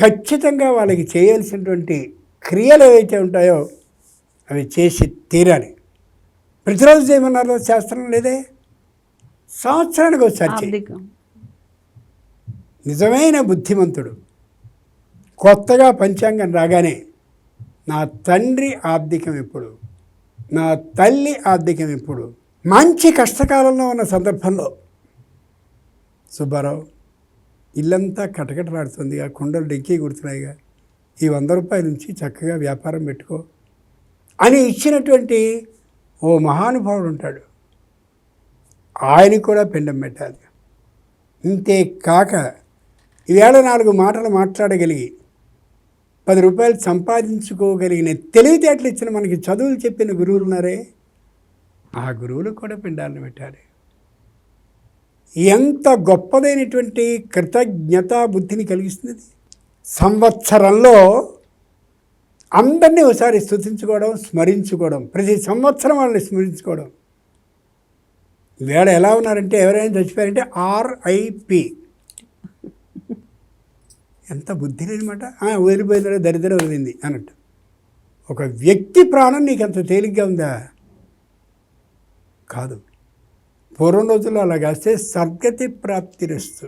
ఖచ్చితంగా వాళ్ళకి చేయాల్సినటువంటి క్రియలు ఏవైతే ఉంటాయో అవి చేసి తీరాలి. ప్రతిరోజు చేయమన్నారు శాస్త్రం లేదే? సంవత్సరానికి ఒకసారి. ఆర్థికం. నిజమైన బుద్ధిమంతుడు కొత్తగా పంచాంగం రాగానే నా తండ్రి ఆర్థికం ఎప్పుడు? నా తల్లి ఆర్థికం ఎప్పుడు? మంచి కష్టకాలంలో ఉన్న సందర్భంలో. సుబ్బారావు ఇల్లంతా కటకటలాడుతుంది. ఆ కుండలు డెక్కి కుడుతున్నాయిగా ఈ వంద రూపాయల నుంచి చక్కగా వ్యాపారం పెట్టుకో అని ఇచ్చినటువంటి ఓ మహానుభావుడు ఉంటాడు. ఆయన కూడా పిండం పెట్టాలి. ఇంతే కాక ఈవేళ నాలుగు మాటలు మాట్లాడగలిగి పది రూపాయలు సంపాదించుకోగలిగిన తెలివితేటలు ఇచ్చిన మనకి చదువులు చెప్పిన గురువులు ఉన్నారే? ఆ గురువులకు కూడా పిండాలను పెట్టాలి. ఎంత గొప్పదైనటువంటి కృతజ్ఞతా బుద్ధిని కలిగిస్తుంది సంవత్సరంలో అందరినీ ఒకసారి స్తుతించుకోవడం స్మరించుకోవడం ప్రతి సంవత్సరం వాళ్ళని స్మరించుకోవడం. వేళ ఎలా ఉన్నారంటే ఎవరైనా చచ్చిపోయారంటే ఆర్ఐపి. ఎంత బుద్ధి లేనమాట వదిలిపోయిందో దరిద్రం వదిలింది అన్నట్టు. ఒక వ్యక్తి ప్రాణం నీకు అంత తేలిగ్గా ఉందా? కాదు. పూర్వం రోజుల్లో అలా కాస్తే సద్గతి ప్రాప్తిరస్తు.